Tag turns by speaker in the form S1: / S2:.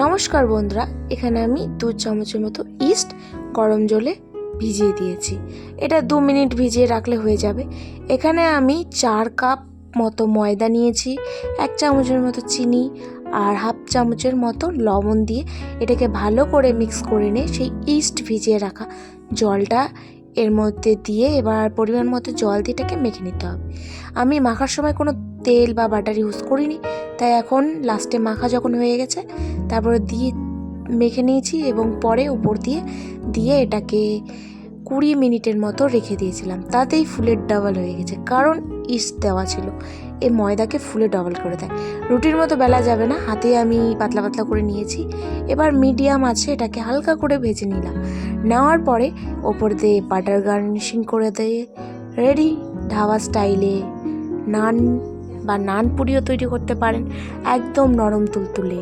S1: নমস্কার বন্ধুরা, এখানে আমি দু চামচের মতো ইস্ট গরম জলে ভিজিয়ে দিয়েছি। এটা দু মিনিট ভিজিয়ে রাখলে হয়ে যাবে। এখানে আমি চার কাপ মতো ময়দা নিয়েছি, এক চামচের মতো চিনি আর হাফ চামচের মতো লবণ দিয়ে এটাকে ভালো করে মিক্স করে নিয়ে সেই ইস্ট ভিজিয়ে রাখা জলটা এর মধ্যে দিয়ে এবার পরিমাণ মতো জল দিয়ে এটাকে মেখে নিতে হবে। আমি মাখার সময় কোনো তেল বা বাটার ইউজ করিনি, তাই এখন লাস্টে মাখা যখন হয়ে গেছে, তারপরে দিয়ে মেখে নিয়েছি এবং পরে উপর দিয়ে দিয়ে এটাকে কুড়ি মিনিটের মতো রেখে দিয়েছিলাম। তাতেই ফুলের ডাবল হয়ে গেছে, কারণ ইস্ট দেওয়া ছিল। এই ময়দাকে ফুলে ডবল করে দেয়। রুটির মতো বেলা যাবে না, হাতে আমি পাতলা পাতলা করে নিয়েছি। এবার মিডিয়াম আছে, এটাকে হালকা করে ভেজে নিলাম। নেওয়ার পরে ওপর দিয়ে বাটার গার্নিশিং করে দিয়ে রেডি ধাবা স্টাইলে নান বা নান পুরিও তৈরি করতে পারেন, একদম নরম তুলতুলে।